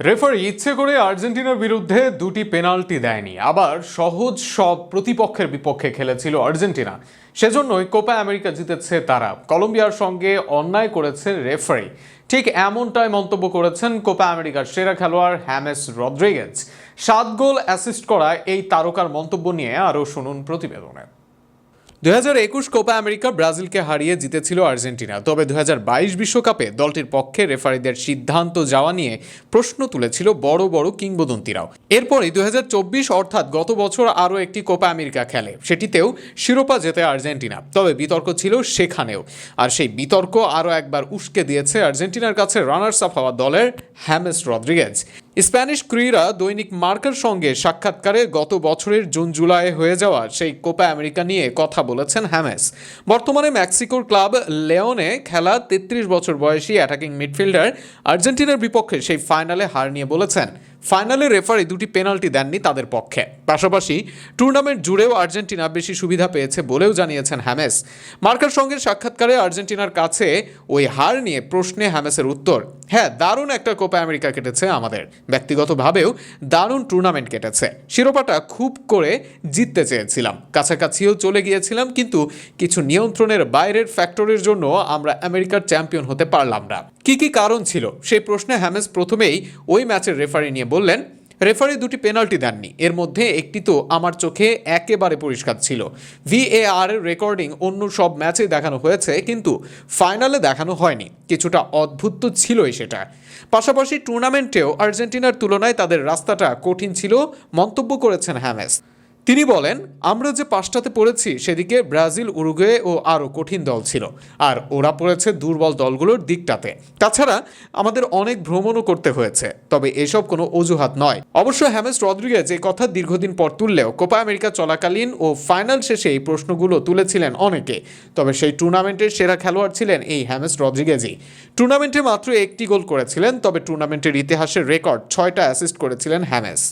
Referee ইচ্ছে করে আর্জেন্টিনার বিরুদ্ধে দুটি পেনাল্টি দেয়নি। আবার সহজ সব প্রতিপক্ষের বিপক্ষে খেলেছিল আর্জেন্টিনা। সেজন্যই কোপা আমেরিকা জিতেছে তারা। কলম্বিয়ার সঙ্গে অন্যায় করেছে রেফারি। ঠিক এমনটাই মন্তব্য করেছেন কোপা আমেরিকার সেরা খেলোয়াড় হ্যামেস রদ্রিগেজ। সাত গোল অ্যাসিস্ট করা এই তারকার মন্তব্য নিয়ে আরও শুনুন প্রতিবেদনে। দুই হাজার একুশ কোপা আমেরিকা ব্রাজিলকে হারিয়ে জিতেছিল আর্জেন্টিনা। তবে বাইশ বিশ্বকাপে দলটির পক্ষে রেফারিদের সিদ্ধান্ত যাওয়া নিয়ে প্রশ্ন তুলেছিল বড় বড় কিংবদন্তিরাও। এরপরই দু হাজার চব্বিশ অর্থাৎ গত বছর আরও একটি কোপা আমেরিকা খেলে। সেটিতেও শিরোপা জেতে আর্জেন্টিনা। তবে বিতর্ক ছিল সেখানেও। আর সেই বিতর্ক আরও একবার উস্কে দিয়েছে আর্জেন্টিনার কাছে রানার্স আপ হওয়া দলের হ্যামেস রদ্রিগেজ। স্প্যানিশ ক্রীড়া দৈনিক মার্কার সঙ্গে সাক্ষাৎকারে গত বছরের জুন জুলাই হয়ে যাওয়া সেই কোপা আমেরিকা নিয়ে কথা বলেছেন হ্যামেস। বর্তমানে মেক্সিকোর ক্লাব লেওনে খেলা তেত্রিশ বছর বয়সী অ্যাটাকিং মিডফিল্ডার আর্জেন্টিনার বিপক্ষে সেই ফাইনালে হার নিয়ে বলেছেন। ফাইনালে রেফারি দুটি পেনাল্টি দেননি তাদের পক্ষে। পাশাপাশি টুর্নামেন্ট জুড়েও আর্জেন্টিনা বেশি সুবিধা পেয়েছে বলেও জানিয়েছেন হ্যামেস। মার্কার সঙ্গে সাক্ষাৎকারে আর্জেন্টিনার কাছে ওই হার নিয়ে প্রশ্নে হ্যামেসের উত্তর। হ্যাঁ দারুণ একটা কোপা আমেরিকা কেটেছে আমাদের। ব্যক্তিগতভাবেও দারুণ টুর্নামেন্ট কেটেছে। শিরোপাটা খুব করে জিততে চেয়েছিলাম। কাছাকাছিও চলে গিয়েছিলাম, কিন্তু কিছু নিয়ন্ত্রণের বাইরের ফ্যাক্টরের জন্য আমরা আমেরিকার চ্যাম্পিয়ন হতে পারলাম না। কি কি কারণ ছিল? সেই প্রশ্নে হ্যামেস প্রথমেই ওই ম্যাচের রেফারি নিয়ে বললেন রেফারি দুটি পেনাল্টি দেননি। এর মধ্যে একটি তো আমার চোখে একেবারে পরিষ্কার ছিল। ভিএআর আর রেকর্ডিং অন্য সব ম্যাচে দেখানো হয়েছে, কিন্তু ফাইনালে দেখানো হয়নি। কিছুটা অদ্ভুত তো ছিলই সেটা। পাশাপাশি টুর্নামেন্টেও আর্জেন্টিনার তুলনায় তাদের রাস্তাটা কঠিন ছিল, মন্তব্য করেছেন হ্যামেস তিনি বলেন, আমরা যে পাঁচটাতে পড়েছি সেদিকে ব্রাজিল, উরুগুয়ে ও আরও কঠিন দল ছিল, আর ওরা পড়েছে দুর্বল দলগুলোর দিকটাতে। তাছাড়া আমাদের অনেক ভ্রমণও করতে হয়েছে, তবে এসব কোনো অজুহাত নয়। অবশ্য হ্যামেস রদ্রিগেজ এই কথা দীর্ঘদিন পর তুললেও কোপা আমেরিকা চলাকালীন ও ফাইনাল শেষে এই প্রশ্নগুলো তুলেছিলেন অনেকে, তবে সেই টুর্নামেন্টের সেরা খেলোয়াড় ছিলেন এই হ্যামেস রদ্রিগেজই। টুর্নামেন্টে মাত্র একটি গোল করেছিলেন, তবে টুর্নামেন্টের ইতিহাসের রেকর্ড ছয়টা অ্যাসিস্ট করেছিলেন হ্যামেস।